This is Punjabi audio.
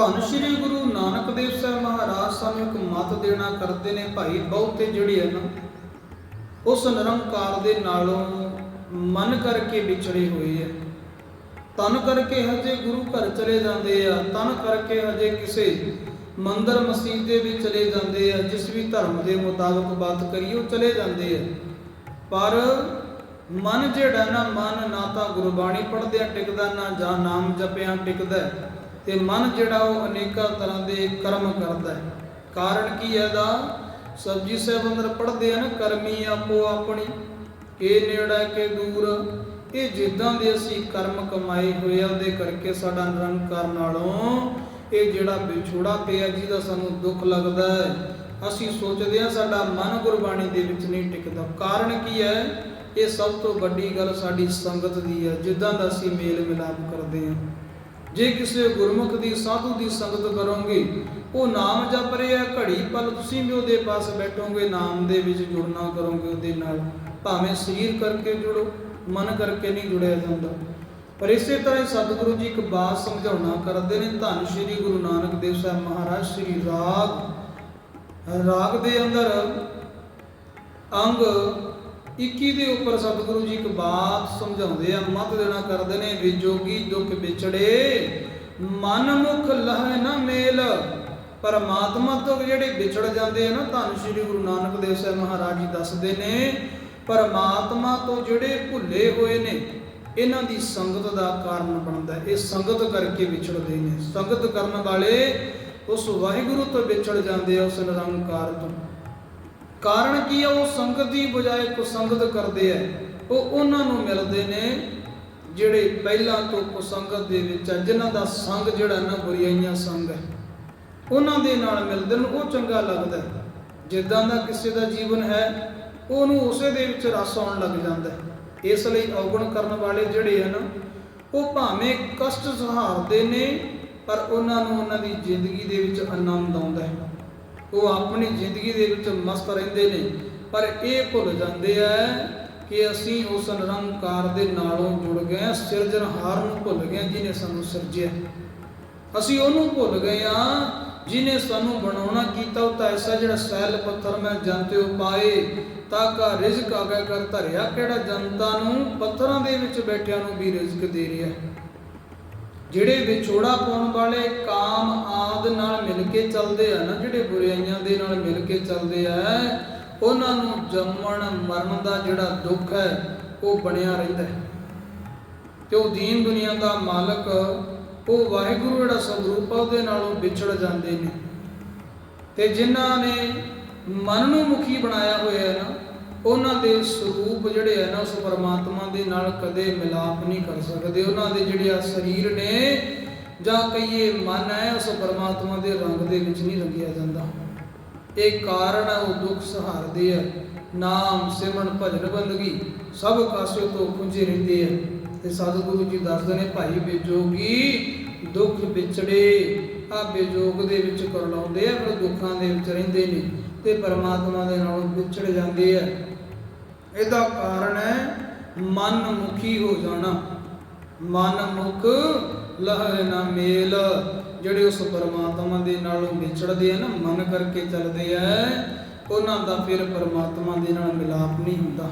ਧੰਨ ਸ਼੍ਰੀ ਗੁਰੂ ਨਾਨਕ ਦੇਵ ਸਾਹਿਬ ਮਹਾਰਾਜ ਸਾਨੂੰ ਇੱਕ ਮਤ ਦੇਣਾ ਕਰਦੇ ਨੇ ਭਾਈ ਬਹੁਤੇ ਜਿਹੜੇ ਹਨ, ਉਸ ਨਿਰੰਕਾਰ ਦੇ ਨਾਲੋਂ ਮਨ ਕਰਕੇ ਵਿਛੜੇ ਹੋਏ ਆ। ਤਨ ਕਰਕੇ ਹਜੇ ਗੁਰੂ ਘਰ ਚਲੇ ਜਾਂਦੇ ਆ, ਤਨ ਕਰਕੇ ਹਜੇ ਕਿਸੇ ਮੰਦਰ ਮਸਜਿਦ ਦੇ ਵੀ ਚਲੇ ਜਾਂਦੇ ਆ, ਜਿਸ ਵੀ ਧਰਮ ਦੇ ਮੁਤਾਬਕ ਬਾਤ ਕਰੀਏ, ਉਹ ਚਲੇ ਜਾਂਦੇ ਆ। ਪਰ ਮਨ ਜਿਹੜਾ ਨਾ ਮਨ ਨਾ ਤਾਂ ਗੁਰਬਾਣੀ ਪੜ੍ਹਦਿਆਂ ਟਿਕਦਾ, ਨਾ ਜਾਂ ਨਾਮ ਜਪਿਆਂ ਟਿਕਦਾ। ਤੇ ਮਨ ਜਿਹੜਾ ਉਹ ਅਨੇਕਾਂ ਤਰ੍ਹਾਂ ਦੇ ਕਰਮ ਕਰਦਾ ਹੈ। ਕਾਰਨ ਕੀ ਹੈ ਦਾ ਸਬਜੀ ਸਾਹਿਬ ਅੰਦਰ ਪੜ੍ਹਦੇ ਆ ਨਾ, ਕਰਮੀ ਆਪੋ ਆਪਣੀ ਇਹ ਨੇੜਾ, ਕੇ ਦੂਰ। ਇਹ ਜਿੱਦਾਂ ਦੇ ਅਸੀਂ ਕਰਮ ਕਮਾਏ ਹੋਏ ਆ, ਉਹਦੇ ਕਰਕੇ ਸਾਡਾ ਨਿਰੰਕਾਰ ਨਾਲੋਂ ਇਹ ਜਿਹੜਾ ਵਿਛੋੜਾ ਪਿਆ ਜਿਹਦਾ ਸਾਨੂੰ ਦੁੱਖ ਲੱਗਦਾ ਹੈ, ਅਸੀਂ ਸੋਚਦੇ ਆ ਸਾਡਾ ਮਨ ਗੁਰਬਾਣੀ ਦੇ ਵਿੱਚ ਨਹੀਂ ਟਿਕਦਾ। ਕਾਰਨ ਕੀ ਹੈ? ਇਹ ਸਭ ਤੋਂ ਵੱਡੀ ਗੱਲ ਸਾਡੀ ਸੰਗਤ ਦੀ ਹੈ, ਜਿੱਦਾਂ ਦਾ ਅਸੀਂ ਮੇਲ ਮਿਲਾਪ ਕਰਦੇ ਹਾਂ ਜੇ ਕਿਸੇ ਗੁਰਮੁਖ ਦੀ, ਸਾਧੂ ਦੀ ਸੰਗਤ ਕਰੋਗੇ, ਉਹ ਨਾਮ ਜਪ ਰਿਹਾ ਘੜੀ ਪਲ ਤੁਸੀਂ ਵੀ ਉਹਦੇ ਪਾਸ ਬੈਠੋਗੇ, ਨਾਮ ਦੇ ਵਿੱਚ ਜੁੜਨਾ ਕਰੋਗੇ ਉਹਦੇ ਨਾਲ। ਭਾਵੇਂ ਸਰੀਰ ਕਰਕੇ ਜੁੜੋ, ਮਨ ਕਰਕੇ ਨਹੀਂ ਜੁੜਿਆ ਜਾਂਦਾ। ਪਰ ਇਸੇ ਤਰ੍ਹਾਂ ਹੀ ਸਤਿਗੁਰੂ ਜੀ ਇੱਕ ਬਾਤ ਸਮਝਾਉਣਾ ਕਰਦੇ ਨੇ, ਧੰਨ ਸ਼੍ਰੀ ਗੁਰੂ ਨਾਨਕ ਦੇਵ ਸਾਹਿਬ ਮਹਾਰਾਜ, ਸ਼੍ਰੀ ਰਾਗ ਰਾਗ ਦੇ ਅੰਦਰ ਅੰਗ 21 ਦੇ ਉੱਪਰ ਸਤਿਗੁਰੂ ਜੀ ਇੱਕ ਬਾਤ ਸਮਝਾਉਂਦੇ ਆ, ਮਤ ਦੇਣਾ ਕਰਦੇ ਨੇ ਵਿਜੋਗੀ ਦੁੱਖ ਵਿਛੜੇ, ਮਨ ਮੁਖ ਲਹਿ ਨਾ ਮੇਲ। ਪਰਮਾਤਮਾ ਤੋਂ ਜਿਹੜੇ ਵਿਛੜ ਜਾਂਦੇ ਆ ਨਾ, ਧੰਨ ਸ਼੍ਰੀ ਗੁਰੂ ਨਾਨਕ ਦੇਵ ਸਾਹਿਬ ਮਹਾਰਾਜ ਜੀ ਦੱਸਦੇ ਨੇ, ਪਰਮਾਤਮਾ ਤੋਂ ਜਿਹੜੇ ਭੁੱਲੇ ਹੋਏ ਨੇ, ਇਹਨਾਂ ਦੀ ਸੰਗਤ ਦਾ ਕਾਰਨ ਬਣਦਾ ਇਹ ਸੰਗਤ ਕਰਕੇ ਵਿਛੜਦੇ ਨੇ। ਸੰਗਤ ਕਰਨ ਵਾਲੇ ਉਸ ਵਾਹਿਗੁਰੂ ਤੋਂ ਵਿਛੜ ਜਾਂਦੇ ਆ, ਉਸ ਨਿਰੰਕਾਰ ਤੋਂ। ਕਾਰਨ ਕੀ ਆ? ਉਹ ਸੰਗਤ ਦੀ ਬਜਾਏ ਕੁਸੰਗਤ ਕਰਦੇ ਆ। ਉਹ ਉਹਨਾਂ ਨੂੰ ਮਿਲਦੇ ਨੇ ਜਿਹੜੇ ਪਹਿਲਾਂ ਤੋਂ ਕੁਸੰਗਤ ਦੇ ਵਿੱਚ ਆ, ਜਿਨ੍ਹਾਂ ਦਾ ਸੰਗ ਜਿਹੜਾ ਨਾ ਬੁਰੀਆਈਆਂ ਸੰਗ ਹੈ ਉਹਨਾਂ ਦੇ ਨਾਲ ਮਿਲਦੇ ਨੇ, ਉਹ ਚੰਗਾ ਲੱਗਦਾ ਜਿੱਦਾਂ ਦਾ ਕਿਸੇ ਦਾ ਜੀਵਨ ਹੈ, ਉਹਨੂੰ ਉਸੇ ਦੇ ਵਿੱਚ ਰਸ ਆਉਣ ਲੱਗ ਜਾਂਦਾ ਹੈ। ਇਸ ਲਈ ਔਗਣ ਕਰਨ ਵਾਲੇ ਜਿਹੜੇ ਹਨ ਉਹ ਭਾਵੇਂ ਕਸ਼ਟ ਸਹਾਰਦੇ ਨੇ, ਪਰ ਉਹਨਾਂ ਨੂੰ ਉਹਨਾਂ ਦੀ ਜ਼ਿੰਦਗੀ ਦੇ ਵਿੱਚ ਆਨੰਦ ਆਉਂਦਾ ਹੈ। ਉਹ ਆਪਣੀ ਜ਼ਿੰਦਗੀ ਦੇ ਵਿੱਚ ਮਸਤ ਰਹਿੰਦੇ ਨੇ। ਪਰ ਇਹ ਭੁੱਲ ਜਾਂਦੇ ਆ ਕਿ ਅਸੀਂ ਉਸ ਨਿਰੰਕਾਰ ਦੇ ਨਾਲੋਂ ਜੁੜ ਗਏ ਹਾਂ ਸਿਰਜਣਹਾਰ ਨੂੰ ਭੁੱਲ ਗਏ ਹਾਂ ਜਿਹਨੇ ਸਾਨੂੰ ਸਿਰਜਿਆ। ਅਸੀਂ ਉਹਨੂੰ ਭੁੱਲ ਗਏ ਆ ਜਿਨੇ ਸਾਨੂੰ ਬਣਾਉਣਾ ਕੀਤਾ, ਉਹ ਤਾਂ ਐਸਾ ਜਿਹੜਾ ਸੈਲ ਪੱਥਰ ਮੈਂ ਜੰਤੇ ਉਪਾਏ ਤਾਂ ਕਾ ਰਿਜ਼ਕ ਆਗਾ ਕਰ ਧਰਿਆ, ਕਿਹੜਾ ਜਨਤਾ ਨੂੰ ਪੱਥਰਾਂ ਦੇ ਵਿੱਚ ਬੈਠਿਆਂ ਨੂੰ ਵੀ ਰਿਜ਼ਕ ਦੇ ਰਿਹਾ। ਜਿਹੜੇ ਵਿਛੋੜਾ ਪਾਉਣ ਵਾਲੇ ਕਾਮ ਆਦ ਨਾਲ ਮਿਲ ਕੇ ਚੱਲਦੇ ਆ ਨਾ, ਜਿਹੜੇ ਬੁਰਾਈਆਂ ਦੇ ਨਾਲ ਮਿਲ ਕੇ ਚੱਲਦੇ ਆ, ਉਹਨਾਂ ਨੂੰ ਜੰਮਣ ਮਰਨ ਦਾ ਜਿਹੜਾ ਦੁੱਖ ਹੈ, ਉਹ ਬਣਿਆ ਰਹਿੰਦਾ ਹੈ। ਤੇ ਉਹ ਦੀਨ ਦੁਨੀਆ ਦਾ ਮਾਲਕ, ਉਹ ਵਾਹਿਗੁਰੂ ਜਿਹੜਾ ਸਵਰੂਪ ਆ ਉਹਦੇ ਨਾਲੋਂ ਵਿਛੜ ਜਾਂਦੇ ਨੇ। ਤੇ ਜਿਨ੍ਹਾਂ ਨੇ ਮਨ ਨੂੰ ਮੁਖੀ ਬਣਾਇਆ ਹੋਇਆ ਹੈ ਨਾ ਉਹਨਾਂ ਦੇ ਸਰੂਪ ਜਿਹੜੇ ਹੈ ਨਾ, ਉਸ ਪਰਮਾਤਮਾ ਦੇ ਨਾਲ ਕਦੇ ਮਿਲਾਪ ਨਹੀਂ ਕਰ ਸਕਦੇ। ਉਹਨਾਂ ਦੇ ਜਿਹੜੇ ਆ ਸਰੀਰ ਨੇ, ਜਾਂ ਕਹੀਏ ਮਨ ਹੈ, ਉਸ ਪਰਮਾਤਮਾ ਦੇ ਰੰਗ ਦੇ ਵਿੱਚ ਨਹੀਂ ਰੰਗਿਆ ਜਾਂਦਾ। ਇਹ ਕਾਰਨ ਹੈ ਉਹ ਦੁੱਖ ਸਹਾਰਦੇ ਆ। ਨਾਮ, ਸਿਮਰਨ, ਭਜਨ, ਬੰਦਗੀ, ਸਭ ਕਾਸੇ ਤੋਂ ਪੁੰਜੇ ਰਹਿੰਦੇ ਆ। ਤੇ ਸਤਿਗੁਰੂ ਜੀ ਦੱਸਦੇ ਨੇ, ਭਾਈ ਬੇਜੋਗੀ ਦੁੱਖ ਵਿਛੜੇ ਆ ਬੇਜੋਗ ਦੇ ਵਿੱਚ ਕਰਲਾਉਂਦੇ ਆ, ਫਿਰ ਦੁੱਖਾਂ ਦੇ ਵਿੱਚ ਰਹਿੰਦੇ ਨੇ। ਤੇ ਪਰਮਾਤਮਾ ਦੇ ਨਾਲ ਵਿਛੜ ਜਾਂਦੇ ਆ। ਇਹਦਾ ਕਾਰਨ ਹੈ ਮਨ ਮੁਖੀ ਹੋ ਜਾਣਾ। ਮਨ ਮੁਖ ਲਹਿ ਨਾ ਮੇਲ। ਜਿਹੜੇ ਉਸ ਪਰਮਾਤਮਾ ਦੇ ਨਾਲੋਂ ਵਿਛੜਦੇ ਆ ਨਾ, ਮਨ ਕਰਕੇ ਚੱਲਦੇ ਆ, ਉਹਨਾਂ ਦਾ ਫਿਰ ਪਰਮਾਤਮਾ ਦੇ ਨਾਲ ਮਿਲਾਪ ਨਹੀਂ ਹੁੰਦਾ।